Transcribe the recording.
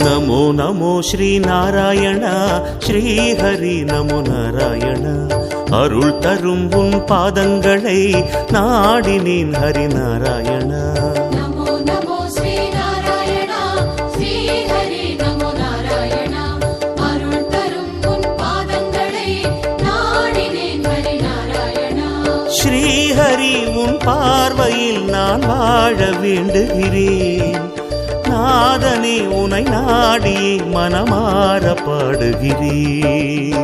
நமோ நமோ ஸ்ரீ நாராயணா ஸ்ரீஹரி நமோ நாராயண அருள் தரும் உன் பாதங்களை நாடினேன் ஹரி நாராயணா நமோ நமோ ஸ்ரீ நாராயணா ஸ்ரீ ஹரி நமோ நாராயணா அருள் தரும் உன் பாதங்களை நாடினேன் ஹரி நாராயணா ஸ்ரீஹரி உன் பார்வையில் நான் வாழ வேண்டுகிறேன்। நாதனே உனை நாடியே மனமாற பாடுகிறேன்